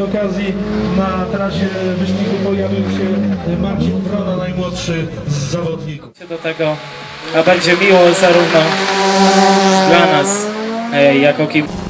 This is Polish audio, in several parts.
przy okazji na trasie wyścigu pojawił się e, Marcin Wrona, najmłodszy z zawodników. do tego, a będzie miło zarówno dla nas e, jako kibiców.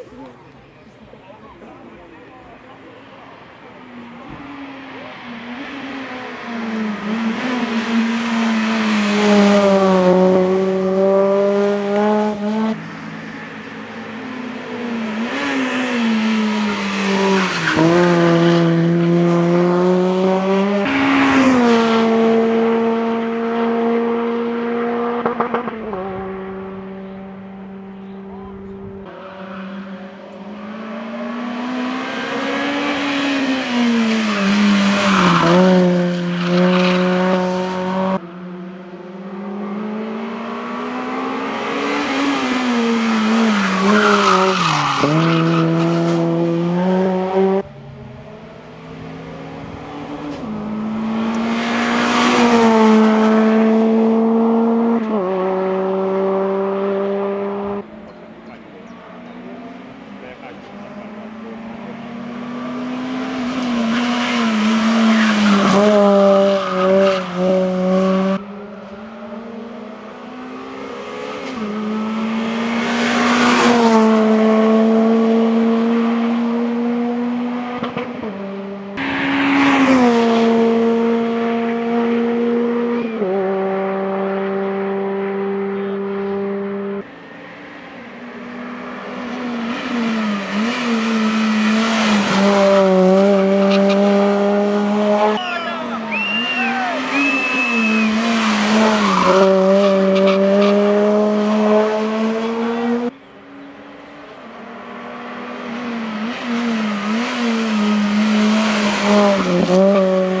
Yy,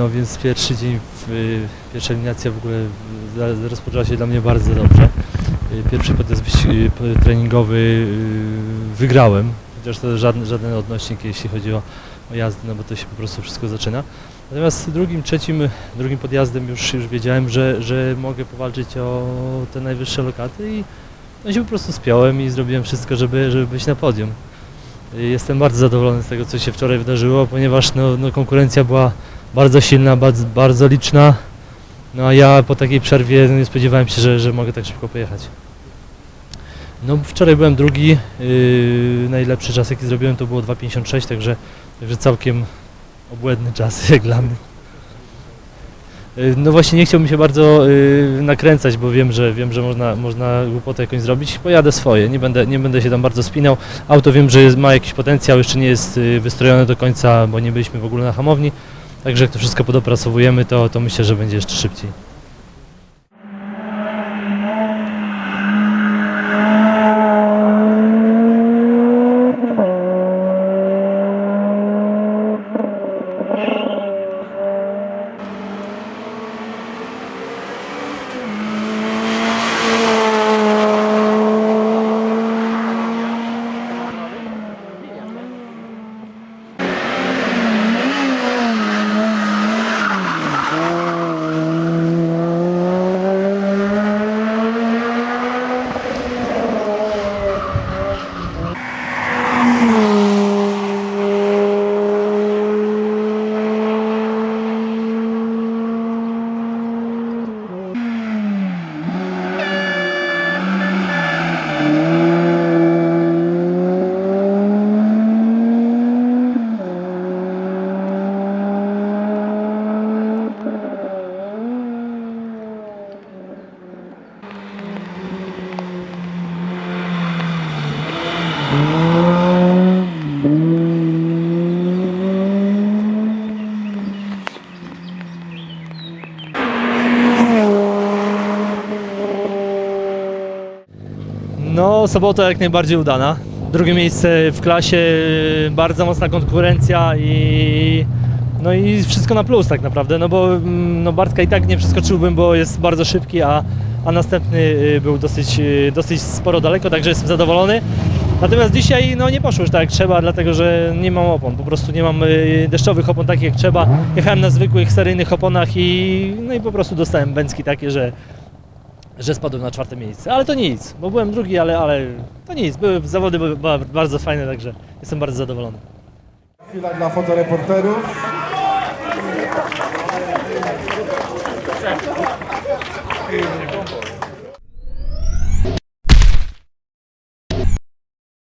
No więc pierwszy dzień, w- yy, pierwsza eliminacja w ogóle rozpoczęła się dla mnie bardzo dobrze. Yy, Pierwszy podjazd p- treningowy wygrałem, chociaż to żaden, żaden odnośnik jeśli chodzi o, o jazdę, no bo to się po prostu wszystko zaczyna. Natomiast drugim, trzecim, drugim podjazdem już, już wiedziałem, że, że mogę powalczyć o te najwyższe lokaty i no się po prostu spiąłem i zrobiłem wszystko, żeby, żeby być na podium. Jestem bardzo zadowolony z tego, co się wczoraj wydarzyło, ponieważ no, no, konkurencja była bardzo silna, bardzo, bardzo liczna. No a ja po takiej przerwie no, nie spodziewałem się, że, że mogę tak szybko pojechać. No wczoraj byłem drugi, yy, najlepszy czas jaki zrobiłem to było 2.56, także, także całkiem obłędny czas jak dla mnie. Yy, No właśnie nie chciałbym się bardzo yy, nakręcać, bo wiem, że wiem, że można, można głupotę jakąś zrobić. Pojadę swoje, nie będę, nie będę się tam bardzo spinał. Auto wiem, że jest, ma jakiś potencjał, jeszcze nie jest yy, wystrojone do końca, bo nie byliśmy w ogóle na hamowni. Także jak to wszystko podopracowujemy, to, to myślę, że będzie jeszcze szybciej. No, sobota jak najbardziej udana. Drugie miejsce w klasie, bardzo mocna konkurencja i no i wszystko na plus tak naprawdę, no bo mm, no Bartka i tak nie przeskoczyłbym, bo jest bardzo szybki, a, a następny y, był dosyć, y, dosyć sporo daleko, także jestem zadowolony. Natomiast dzisiaj no nie poszło już tak jak trzeba, dlatego że nie mam opon, po prostu nie mam y, deszczowych opon takich jak trzeba. Jechałem na zwykłych seryjnych oponach i no i po prostu dostałem bęcki takie, że że spadłem na czwarte miejsce, ale to nic, bo byłem drugi, ale, ale to nic, były zawody były ba- bardzo fajne, także jestem bardzo zadowolony. Chwila dla fotoreporterów.